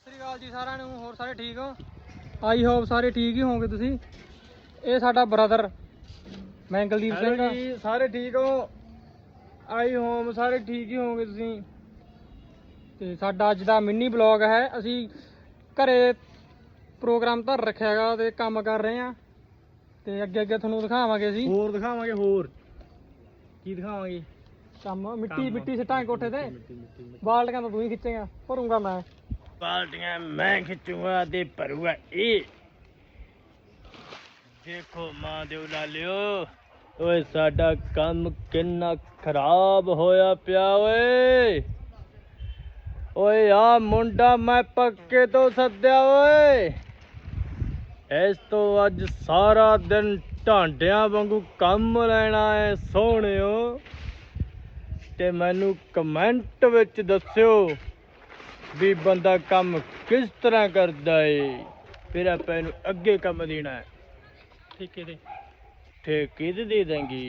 ਸਤਿ ਸ੍ਰੀ ਅਕਾਲ ਜੀ ਸਾਰਿਆਂ ਨੂੰ ਹੋਰ ਸਾਰੇ ਠੀਕ ਹੋ? ਆਈ ਹੋਪ ਸਾਰੇ ਠੀਕ ਹੀ ਹੋਵੋਗੇ ਤੁਸੀਂ। ਇਹ ਸਾਡਾ ਬ੍ਰਦਰ ਮੈਂਗਲਦੀਪ ਸਿੰਘ ਹੈਲੋ ਜੀ ਸਾਰੇ ਠੀਕ ਹੋ? ਆਈ ਹੋਮ ਸਾਰੇ ਠੀਕ ਹੀ ਹੋਵੋਗੇ ਤੁਸੀਂ। ਤੇ ਸਾਡਾ ਅੱਜ ਦਾ ਮਿੰਨੀ ਬਲੌਗ ਹੈ ਅਸੀਂ ਘਰੇ ਪ੍ਰੋਗਰਾਮ ਧਰ ਰੱਖਿਆ ਹੈਗਾ ਤੇ ਕੰਮ ਕਰ ਰਹੇ ਆ ਤੇ ਅੱਗੇ ਅੱਗੇ ਤੁਹਾਨੂੰ ਦਿਖਾਵਾਂਗੇ ਅਸੀਂ। ਹੋਰ ਦਿਖਾਵਾਂਗੇ ਹੋਰ। ਕੀ ਦਿਖਾਵਾਂਗੇ? ਕੰਮ ਮਿੱਟੀ। ਮਿੱਟੀ ਸਿੱਟਾਂਗੇ ਕੋਠੇ ਤੇ। ਮਿੱਟੀ ਮਿੱਟੀ। ਬਾਲਟੀਆਂ ਤਾਂ ਤੂੰ ਹੀ ਖਿੱਚੇਗਾ ਭਰੂੰਗਾ ਮੈਂ। ਬਾਲਟੀਆਂ ਮੈਂ ਖਿੱਚੂਗਾ ਤੇ ਭਰੂਗਾ ਇਹ ਦੇਖੋ ਮਾਂ ਦੇ ਲਾਲਿਓ ਓਏ ਸਾਡਾ ਕੰਮ ਕਿੰਨਾ ਖਰਾਬ ਹੋਇਆ ਪਿਆ ਓਏ। ਓਏ ਆ ਮੁੰਡਾ ਮੈਂ ਪੱਕੇ ਤੋਂ ਸੱਦਿਆ ਓਏ। ਇਸ ਤੋਂ ਅੱਜ ਸਾਰਾ ਦਿਨ ਢਾਂਡਿਆਂ ਵਾਂਗੂ ਕੰਮ ਲੈਣਾ ਹੈ ਸੋਹਣਿਓ। ਤੇ ਮੈਨੂੰ ਕਮੈਂਟ ਵਿੱਚ ਦੱਸਿਓ ਵੀ ਬੰਦਾ ਕੰਮ ਕਿਸ ਤਰ੍ਹਾਂ ਕਰਦਾ ਏ? ਫਿਰ ਆਪਾਂ ਇਹਨੂੰ ਅੱਗੇ ਕੰਮ ਦੇਣਾ ਹੈ। ਠੇਕੇ ਤੇ ਠੇਕੇ ਤੇ ਦੇ ਦਾਂਗੇ